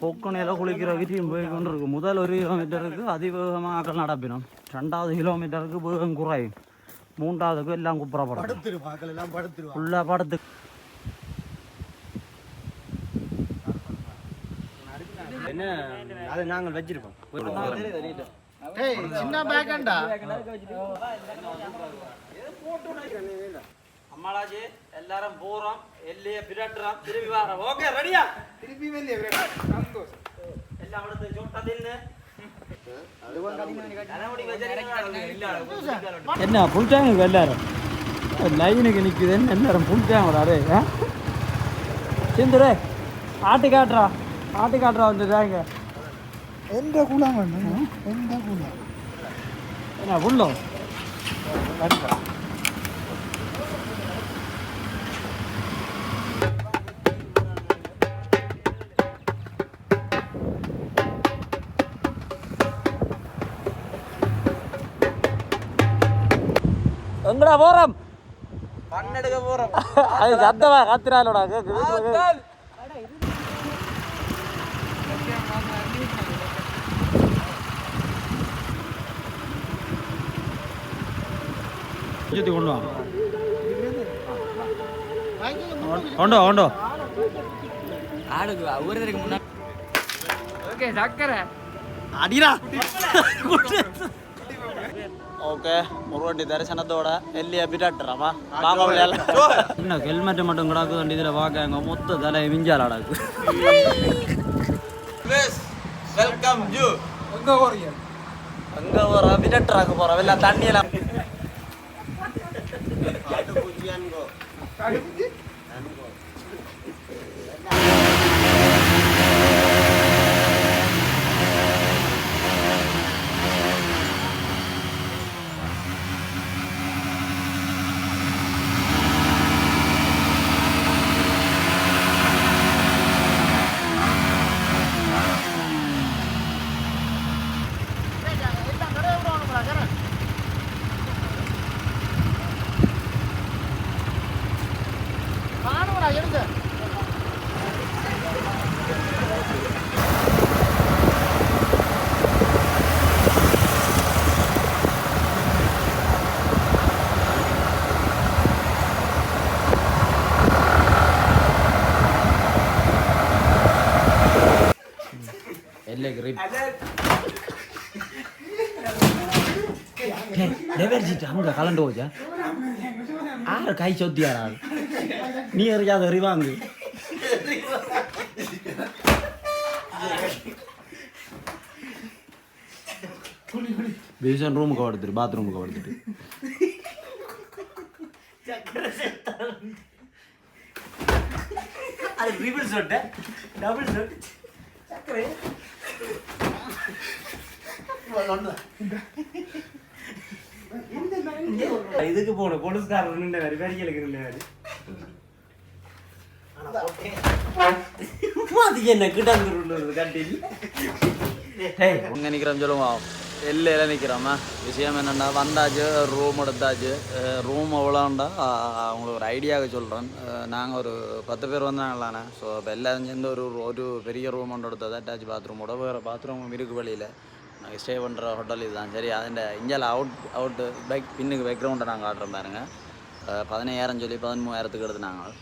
பொக்கணையில் குளிக்கிற வீட்டையும் போய் கொண்டு இருக்கு முதல் ஒரு கிலோமீட்டருக்கு அதிவேகமாக நடப்பினோம் ரெண்டாவது கிலோமீட்டருக்கு வேகம் குறையும். மூன்றாவதுக்கு எல்லாம் குப்புறப்படும் ஃபுல்லாக படத்து. என்ன அதை நாங்கள் வச்சிருக்கோம். ஏய் சின்ன பேக்கண்டா. அம்மாளாஜி எல்லாரும் போறோம் எல்லையே பிரட்டுறோம். திரும்பி வரோம். ஓகே ரெடியா திருப்பி வெளியே சந்தோஷம். எல்லாம் அடுத்து தின்னு. என்ன புடிச்சாங்க எல்லாரும்? லைனுக்கு நிக்குது. எல்லாரும் புடிச்சாங்க அரே சிந்துரே ஆட்டு காட்டுறா. ஆட்டு காட்டுறா வந்துட்டாங்க எந்த குளம் வேணும்? எந்த குளம் என்ன புள்ளம் எங்கடா போறோம்? பண்ணெடுக்க போறோம். அது சத்தமா கத்துறாலோடா கேக்கு சுத்தி கொண்டு வா கொண்டோ கொண்டோ ஆடுக்கு ஒருத்தருக்கு முன்னாடி ஓகே சக்கரை. ஓகே முருகண்டி தரிசனத்தோட வெள்ளி அபிடாட்டுறாமா மாமா விளையாட இன்னும் ஹெல்மெட் மட்டும் கிடாக்க வேண்டியதில் பார்க்காங்க மொத்த தலை மிஞ்சால் வெல்கம் ஜூ எங்கே போறீங்க? அங்கே ஒரு அபிடாட்டுறாக்க போகிறோம் இல்லை தண்ணியெல்லாம். டெவர்ஜிட் அங்கே கலண்டு போச்சா? ஆறு கை சொத்தியாரா நீ எறியாத எறிவாங்க விசன் ரூமுக்கு எடுத்துட்டு பாத்ரூமுக்கு எடுத்துட்டு அது ட்ரிபிள் சொட்டு டபுள் சொட்டு சக்கரை. இதுக்கு போகணும் போலீஸ்காரர் நின்று பெரியலுக்கு நின்று அதுக்கு என்ன கிட்டாந்துருள்ளது கட்டில் இங்கே நிற்கிறோம் சொல்லுவோம். எல்லையில் நிற்கிறோம்மா விஷயம் என்னென்னா வந்தாச்சு ரூம் எடுத்தாச்சு ரூம் எவ்வளோண்டா அவங்களுக்கு ஒரு ஐடியாவுக்கு சொல்கிறேன் நாங்கள் ஒரு பத்து பேர் வந்தாங்களாண்ணே ஸோ இப்போ எல்லாரும் சேர்ந்து ஒரு ஒரு பெரிய ரூம் ஒன்று எடுத்தது அட்டாச் பாத்ரூமோட வேறு பாத்ரூம் இருக்கு வழியில் நாங்கள் ஸ்டே பண்ணுற ஹோட்டல் இதுதான் சரி அதில் இந்தியாவில் அவுட் அவுட்டு பேக் பின்னுக்கு பேக்ரவுண்டை நாங்கள் ஆடுறோம் பாருங்கள் பதினையாயிரம் சொல்லி பதிமூவாயிரத்துக்கு எடுத்து நாங்கள்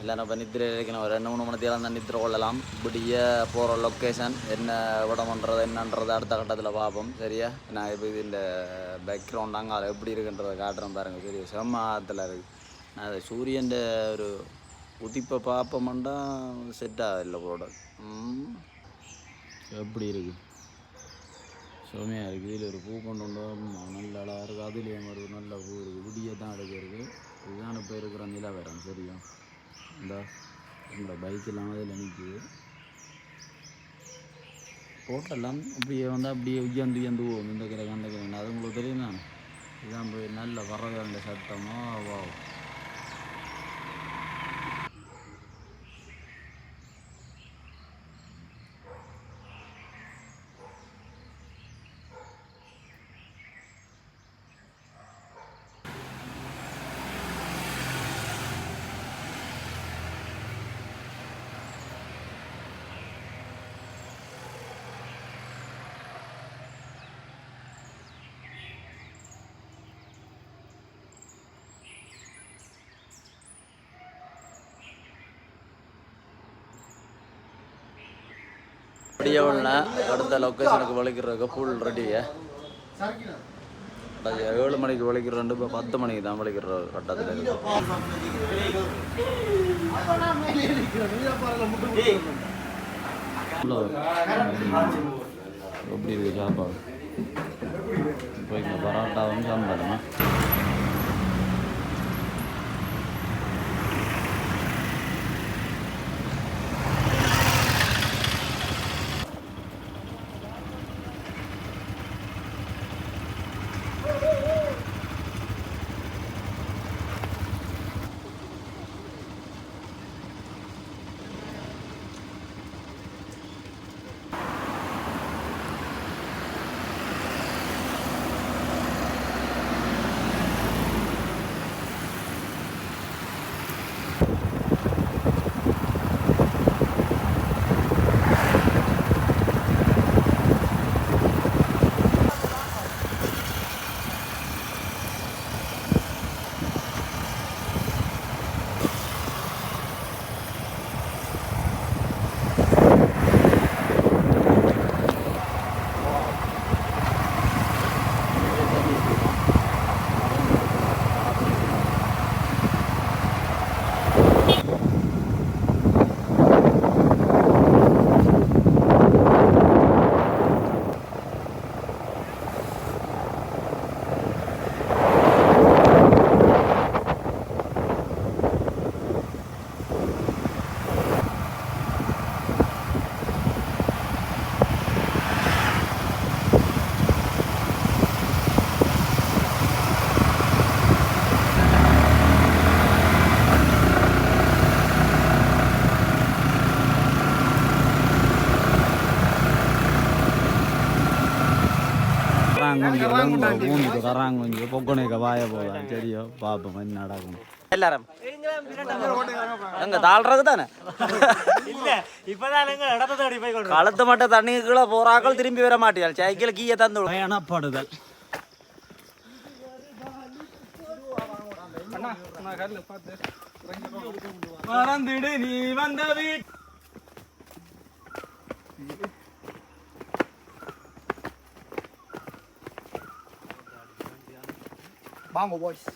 இப்போ நித்திரையில் இருக்கணும் ஒரு ரெண்டு மூணு மணி தேரம் தான் நித்திரை கொள்ளலாம் இப்படிய போகிற லொக்கேஷன் என்ன இடம் பண்ணுறது என்னன்றது அடுத்த கட்டத்தில் பார்ப்போம் சரியா நான் இப்போ இதில் பேக்ரவுண்ட் அங்கே அது எப்படி இருக்குன்றதை காட்டுறேன் பாருங்கள் சரி செம்ம ஆத்தில் இருக்குது நான் அது சூரியன் ஒரு உதிப்பை பார்ப்போம்டா செட் ஆகல ப்ராடக்ட் எப்படி இருக்குது சுமையாக இருக்குது இதில் ஒரு பூ கொண்டு வந்தோம் நல்ல அழகாக இருக்குது அதுலேயும் ஒரு நல்ல பூ இருக்குது விடிய தான் எடுக்கிறது இதுதான் இப்போ இருக்கிற நிலவரம் சரியா இந்த பைக் பைக்கெல்லாம் அதில் நிற்குது போட்டெல்லாம் அப்படியே வந்தால் அப்படியே உயர்ந்து உயர்ந்து போகும். இந்த கிழக்கு அந்த கிழக்கு அது உங்களுக்கு தெரியும்? தானே இதான் போய் நல்ல வரவேண்ட சத்தமாக வா. அப்படியே உள்ள அடுத்த லொக்கேஷனுக்கு வலிக்கிறதுக்கு ஃபுல் ரெடியா ஏழு மணிக்கு வலிக்கிறோண்டு இப்போ பத்து மணிக்கு தான் வலிக்கிற கட்டத்தில் எப்படி இருக்கு சாப்பாடு? இப்போ இங்கே பரோட்டாவும் சாம்பாருமா? கராங்குஞ்சு பூமிக்கு கராங்குஞ்சு பொக்கணைக்க வாய போகலாம் சரியோ பார்ப்போம் என்ன நடக்கும். எல்லாரும். எங்க தாழ்றது தானே? கழுத்து மட்டும் தண்ணிக்குள்ள போறாக்கள் திரும்பி வர மாட்டியால் சைக்கிள் கீய தந்து பயணப்படுதல். மறந்துடு நீ வந்த வீட் வாங்க பாய்ஸ்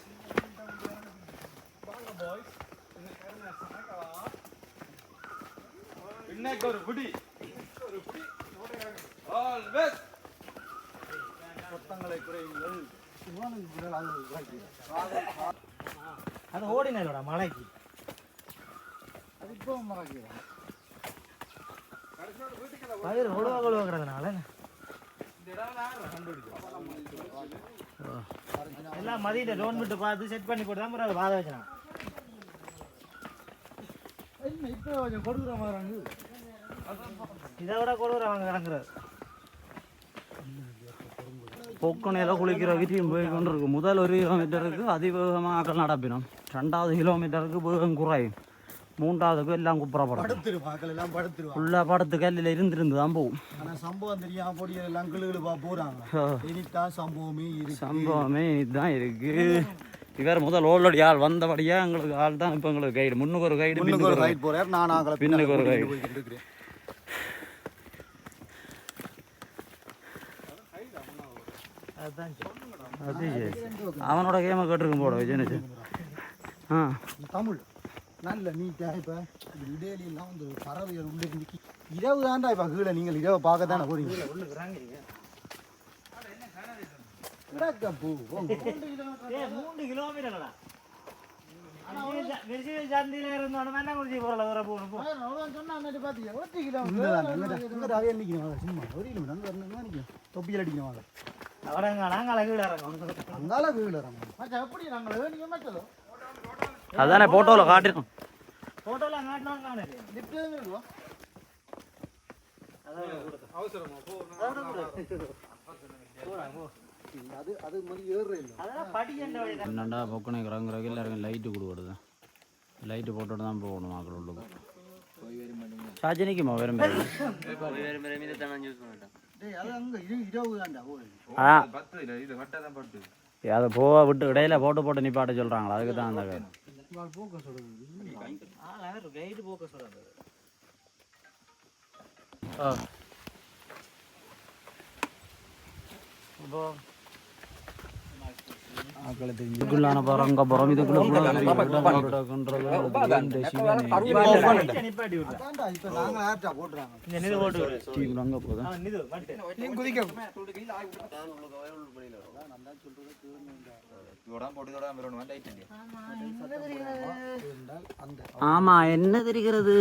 இன்னைக்கு ஒரு குடி ஒரு குடி. ஆல்வேஸ் சத்தங்களை குறையுங்கள். அது ஓடினோட மலைக்கு. அது இப்போ மறக்கிறேன் பயிர் ஒழுவ கொழுவங்கிறதுனால எல்லாம் மதியிட்ட லோன் விட்டு பார்த்து செட் பண்ணி போட்டு தான் முறை வாத வச்சான் இப்போ கொஞ்சம் கொடுக்குற மாதிரி இதை விட கொழுவுற அவங்க கிடங்குறது பொக்கணையில் குளிக்கிற வீட்டையும் போய் முதல் ஒரு கிலோமீட்டருக்கு அதிவேகமாக ஆக்கள் நடப்பினோம் ரெண்டாவது கிலோமீட்டருக்கு வேகம் குறையும். மூன்றாவதுக்கு எல்லாம் எல்லாம் படுத்துருவா ஃபுல்லாக படத்து கல்லில் இருந்திருந்து தான் போகும். சம்பவம் தெரியாம பொடி எல்லாம் கிளுகிழுப்பா போறாங்க. ஆ. இனித்தான் சம்பவமே சம்பவமே இதுதான் இருக்கு. இவர் முதல் ஓல்ரெடி ஆள் வந்தபடியா எங்களுக்கு ஆள் தான். இப்போ எங்களுக்கு கைடு முன்னுக்கு ஒரு கைடு முன்னுக்கு ஒரு ரைட் போறார். நான் ஆகல. பின்னுக்கு ஒரு சரி. அது அவனோட கேமை கேட்டிருக்கும் போட விஜயனுச்சு ஆ. தமிழ். நல்ல நீட்டா இப்ப இடையில எல்லாம் வந்து பறவைகள் உள்ள இருந்து இரவு தாண்டா இப்ப கீழே நீங்கள் இரவு பார்க்க தானே போறீங்க மூன்று கிலோமீட்டர். தொப்பியில் அடிக்கணும் நாங்கள் கீழே இறங்கும். அங்கால வீடு இறங்கும். எப்படி நாங்கள் ஏணிங்க மச்சதோ அதானே போட்டோவில் காட்டிடும் ஃபோட்டோலாம் காட்டினோம் காணது என்னண்டா பொக்கனை இறங்குறக்கு எல்லாருக்கும் லைட்டு கொடுக்குறது லைட்டு போட்டுட்டு தான் போகணும் மக்கள் உள்ளுக்கு. பேர்? டேய் அது போக விட்டு இடையில போட்டு போட்டு நிப்பாட்ட சொல்கிறாங்களா அதுக்கு தான் அந்த கதை. போக்க சொல்லுது ஆ கைடு போக்க பரம் இதுக்குள்ள ஆமா என்ன தெரிகிறது?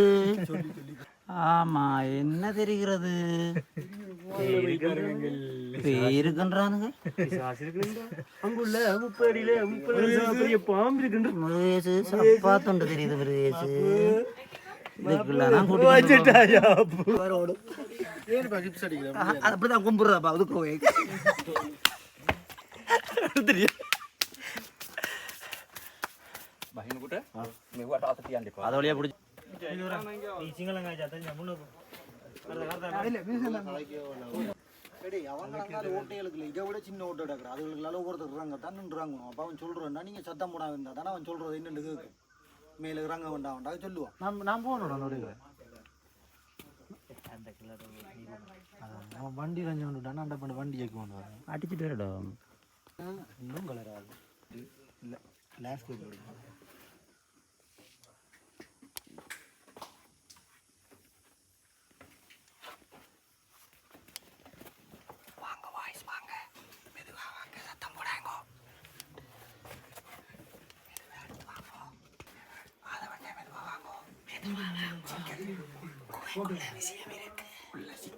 ஆமா என்ன தெரிகிறது? பேருக்குன்றானுங்க அங்குள்ள முப்பது பாம்பு இருக்குன்ற முருகேசு சப்பாத்துண்டு தெரியுது முருகேசு. முன்னுக்கு டேய் அவங்க அங்கால ஓட்டைகளுக்கு இல்லை இதை விட சின்ன ஓட்டை கிடக்குற அதுகளுக்கு ஒவ்வொருத்தர் இறங்க தான் நின்றாங்க அப்போ அவன் சொல்கிறேன்னா நீங்கள் சத்தம் போடாம இருந்தால் தானே அவன் சொல்கிறது என்னென்னு கேட்கும் மேலே இறங்க வேண்டாம் வேண்டாம் சொல்லுவான் நான் நான் போகணும் அவன் வண்டி ரஞ்சு வந்துட்டான் அந்த பண்ண வண்டி ஏக்கு கொண்டு வரேன் அடிச்சுட்டு வரடா இன்னும் கலர் ஆகுது இல்லை லாஸ்ட்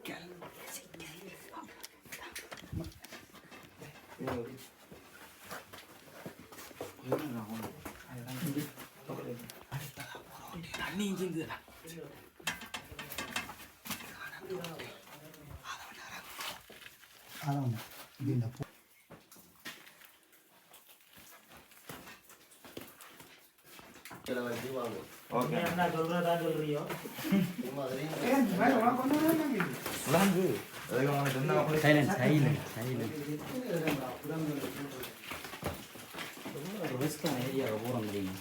அதான் இது இந்த பூ என்ன சொல்றதா சொல்றியோ சைலண்ட் சைலண்ட் சைலண்ட் ரிஸ்கான ஏரியாவை போகிற முடியும்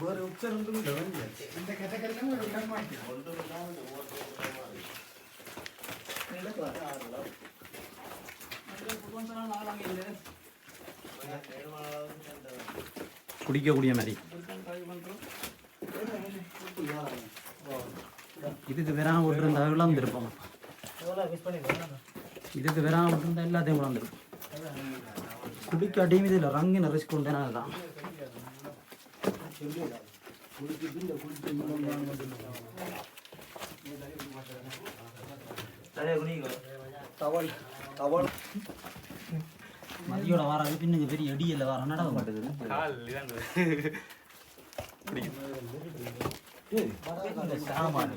வேறு உச்சரம் இல்லை வண்டி இந்த கட்டக்கெல்லாம் ஒரு இடம் குடிக்கக்கூடிய மாதிரி இதுக்கு வெறாம விட்டுருந்தா விளாந்துருப்போம் இதுக்கு வெறாம விட்டுருந்தா எல்லாத்தையும் விளாந்துருப்போம் குடிக்காட்டியும் இதில் ரங்கின ரிஸ்க் உண்டு தான். தவள் தவள். மதியோட வராது பின்னுக்கு பெரிய அடியில் வர நடக்க இந்த சாமான்.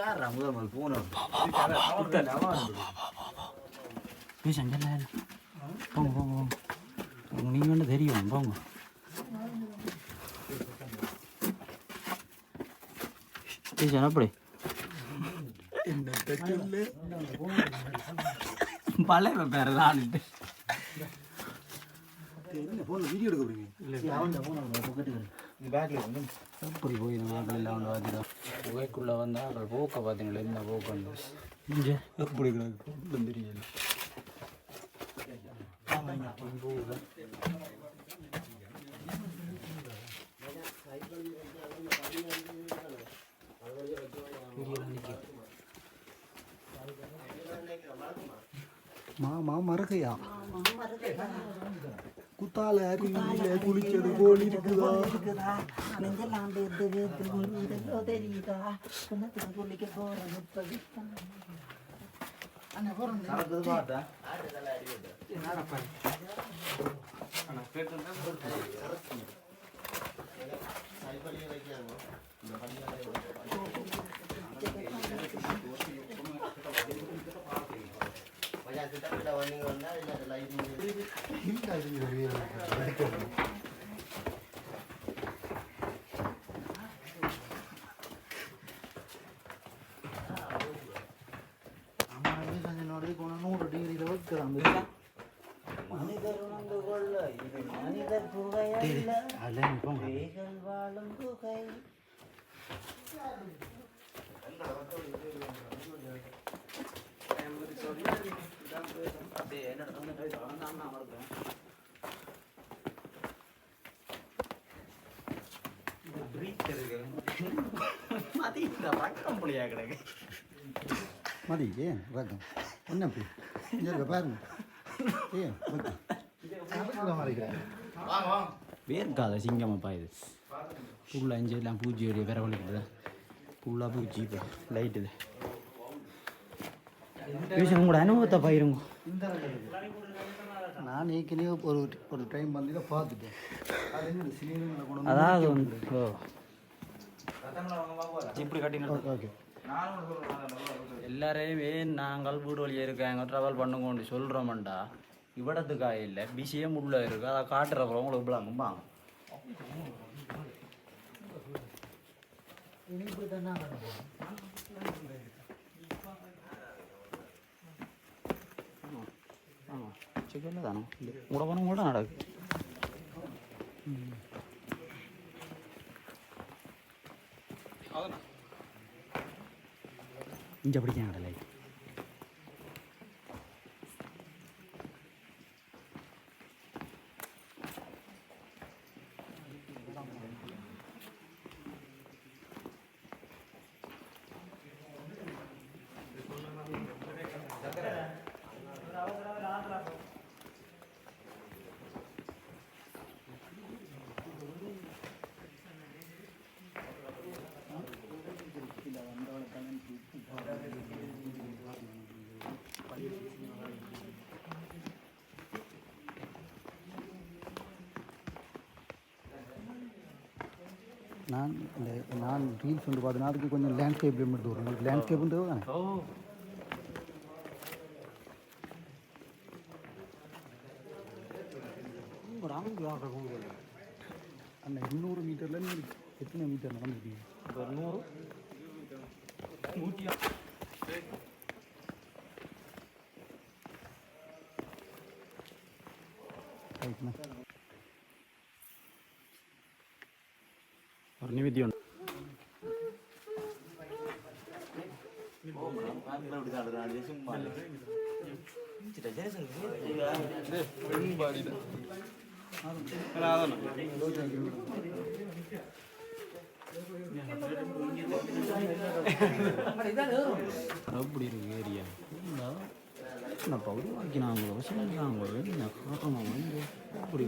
யாரா முதல் போன பேசங்க போங்க போங்க போங்க நீங்கள் வந்து தெரியும் போங்க பேச அப்படி பழைய பேர் தான் என்ன போன வீடியோ எடுக்க போறீங்க எப்படி போய் நாங்கள் எல்லாம் வந்து பார்த்துட்டோம் புகைக்குள்ளே வந்தால் அவர்கள் போக்க பார்த்தீங்களா என்ன போக்கு வந்து? இங்கே. எப்படி கிடக்கு தெரியல. மாமா மரகையா? குத்தால அருவியில குளிச்சது போல் இருக்குதா? நெஞ்செல்லாம் பேர்த்து பேர்த்து குருதோ தெரியுதா? குணத்துக்கு குளிக்க போறேன் முப்பது நூறு டிகிரியில் வைக்கிறான் மனிதர் உணர்ந்து கொள்ள இது மனிதர் குகை அல்ல. வாழும் மதி ஏன் ரகம் என்ன அப்படி இங்க இருக்க பாருங்க. ஏன் வேர்க்காத சிங்கமப்பா இது. புல்ல அஞ்சு எல்லாம் பூச்சி வெடிய விரவழிக்கிட்டு ஃபுல்லாக பூச்சி இப்போ லைட்டு இது. பேசுங்க உங்களோட அனுபவத்தை பயிருங்க நான் ஏற்கனவே ஒரு ஒரு டைம் வந்து பார்த்துட்டேன். அது என்ன சினிமங்களை கொண்டு வந்து அதாவது வந்து ஓ. இப்படி கட்டின ஓகே எல்லாரையுமே நாங்கள் வீடு வழியாக இருக்காங்க ட்ராவல் பண்ணுங்கன்னு சொல்கிறோம்டா இவிடத்துக்காக இல்லை விஷயம் உள்ள இருக்கு அதை காட்டுறப்பறம் உங்களுக்கு இப்படி வாங்க இனிப்பு தானே ஆமாம் சிக்கனில் தானே பணம் கூட நடக்கு. ഇഞ്ച പിടിക്കാനുണ്ടല്ലേ நான் இந்த நான் ரீல்ஸ் வந்து பார்த்தீங்கன்னா அதுக்கு கொஞ்சம் லேண்ட்ஸ்கேப் எடுத்து வரும். உங்களுக்கு லேண்ட்ஸ்கேப்ன்றது தானே ஓ. அந்த இன்னூறு மீட்டரில் நீங்கள் எத்தனை மீட்டர் நடந்துருக்கீங்க நூறு. ரைட்ண்ணா ஒரு அப்படி இருக்கு ஏரியா நான் உருவாக்கினாங்களோ செஞ்சாங்களோ என்ன காரணமாக வந்து அப்படி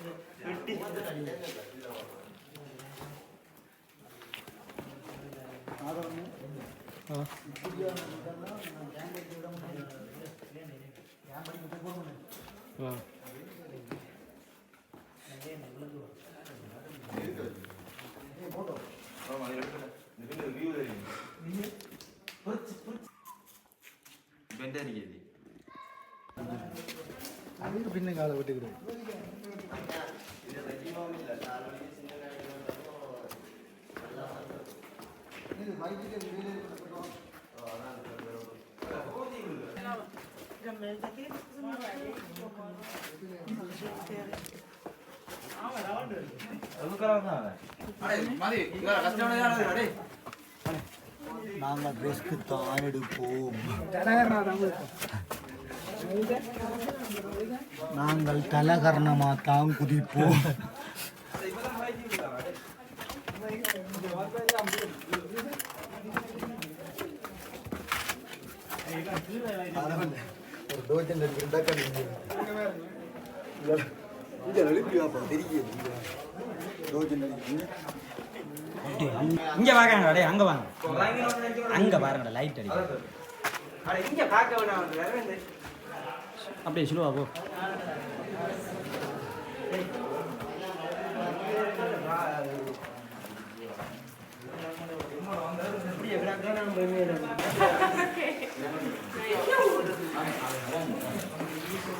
இருக்கு அது பின்ன காலை விட்டுக்கிடு நாங்கள் ரிஸ்க் தான் எடுப்போம் நாங்கள் தலகரணமாக தான் குதிப்போம் இங்க வாங்க அங்க வாங்க. அங்க பாருங்க லைட் அடி இங்க பார்க்க வேணாம் அப்படியே சிலுவா போ.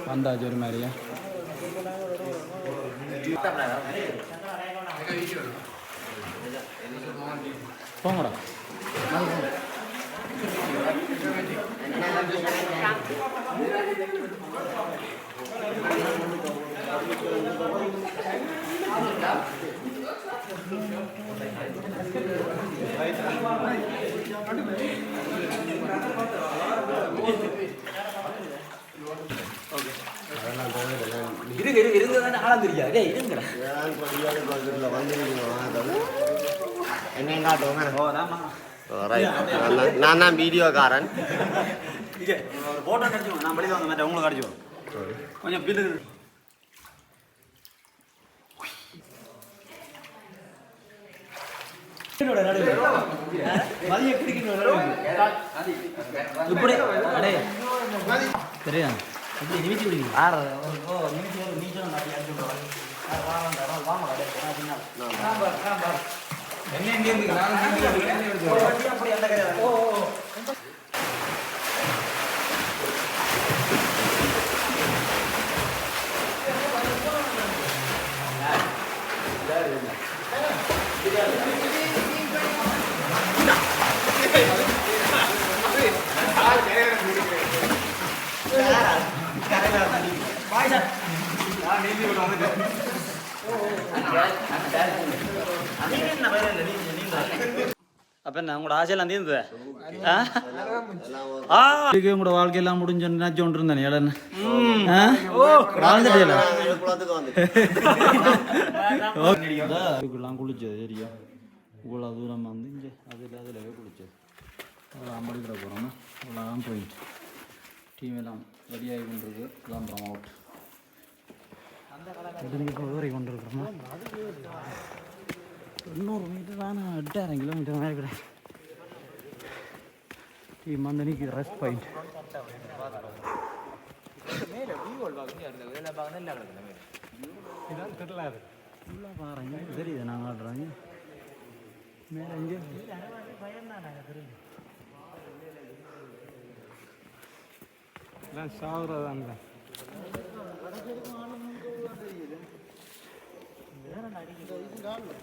வந்தாச்சு ஒரு மாதிரியா? போங்கடா. இருக்கு இருக்கு இருங்க தானே ஆளாம் தெரியாது டேய் இருங்கடா. என்னையும் காட்டுவோங்க ஓ ராமா நான் தான் வீடியோக்காரன். இது ஒரு போட்டோ அடிச்சுவோம் நான் வெளியில் வந்த மாதிரி உங்களுக்கு கொஞ்சம் பில்லு நிமித்தி குடிக்கணும் ஆறு. நிமித்தி அடிச்சு என்ன எங்கே இருந்து அப்படி அந்த கரை ஓ ஓ அப்ப என்ன உங்களோட ஆசையெல்லாம் தீர்ந்தது. ஆ? உங்களோட வாழ்க்கையெல்லாம் முடிஞ்சு நினைச்சு கொண்டு இருந்தேன் இளன்னு இதுக்கெல்லாம் குளிச்சது சரியா? இவ்வளோ தூரம் வந்து இங்கே குளிச்சது. அவ்வளோ அம்படிக்கிற அவ்வளோதான் போயிட்டு. டீம் எல்லாம் ரெடியாகி கொண்டிருக்கு கிளம்புறோம் அவுட் இப்போ ஊரை கொண்டு இருக்கிறோமா இன்னொரு மீட்டர் வேணாம் எட்டாயிரம் கிலோமீட்டர் மேலே கூட டீம் வந்து நிற்கிது ரெஸ்ட் பாயிண்ட் தெரியுது நாங்கள் ஆடுறாங்க மேலே இங்கே சாகுறதாங்க